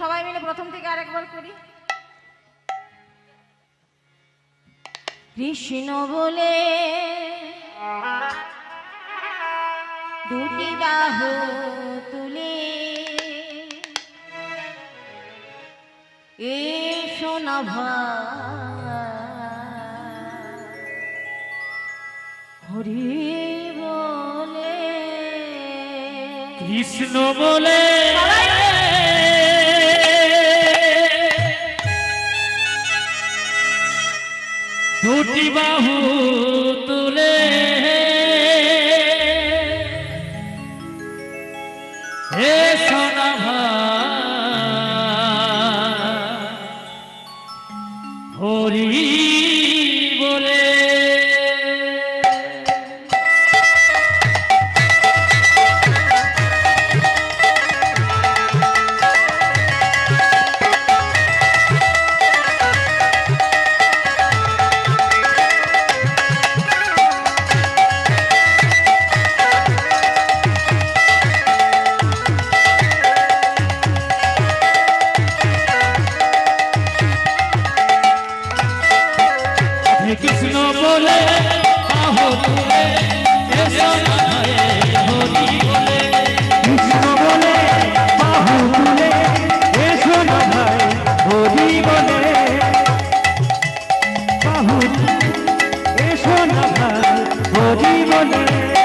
সবাই মিলে প্রথম থেকে আরেকবার করি। কৃষ্ণ বলে, দুটি বাহু তুলে এ সোনাভা হরি বলে, কৃষ্ণ বলে দুটি বাহু তুলে। হে সোনা হরি হরি বলে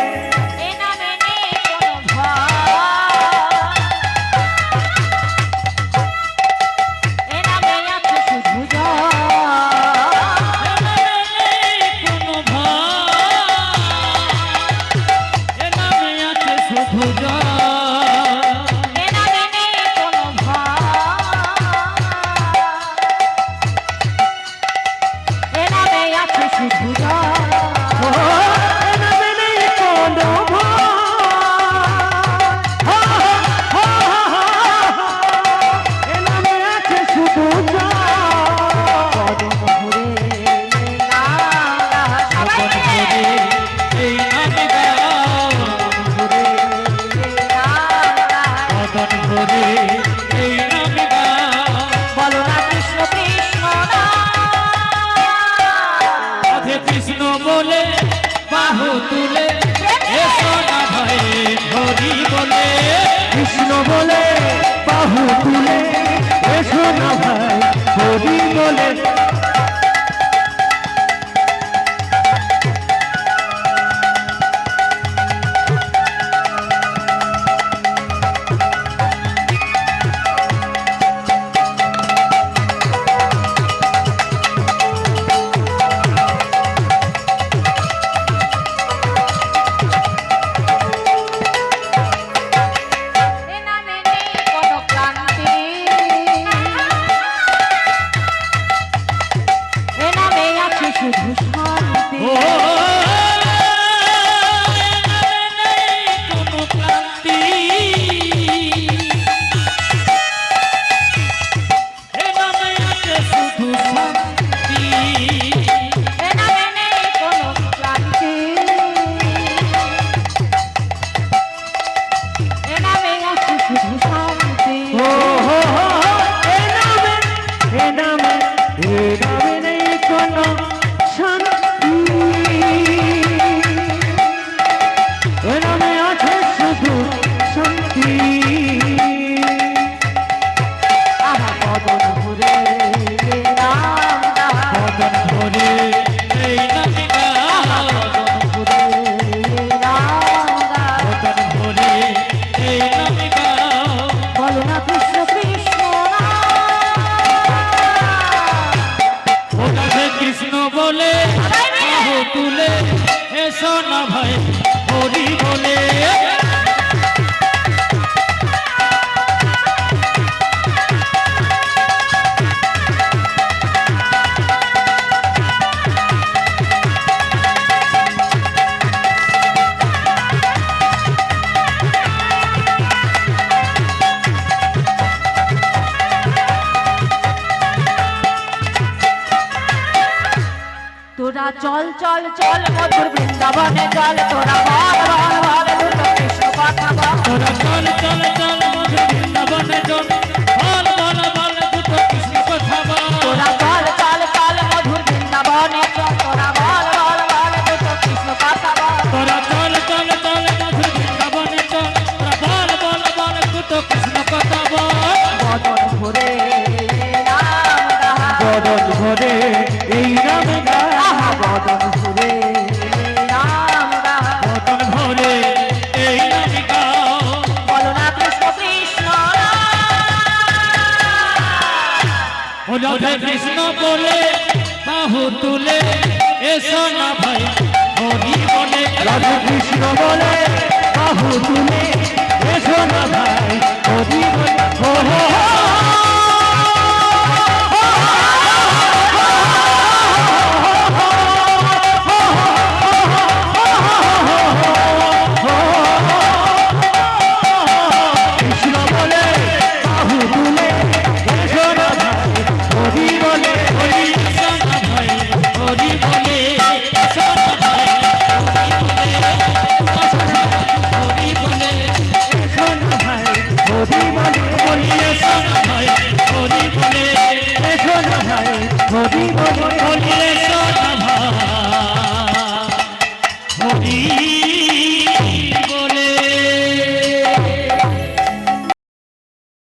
না ভাই হরি বলে চল চল মধুর বৃন্দাবনে চল তোরা বল বল বল কৃষ্ণ কথা রাধা কৃষ্ণ বলে, বাহু তুলে, এসো না ভাই হরি বলে রাধা কৃষ্ণ বলে, বাহু তুলে হরি হরি হরি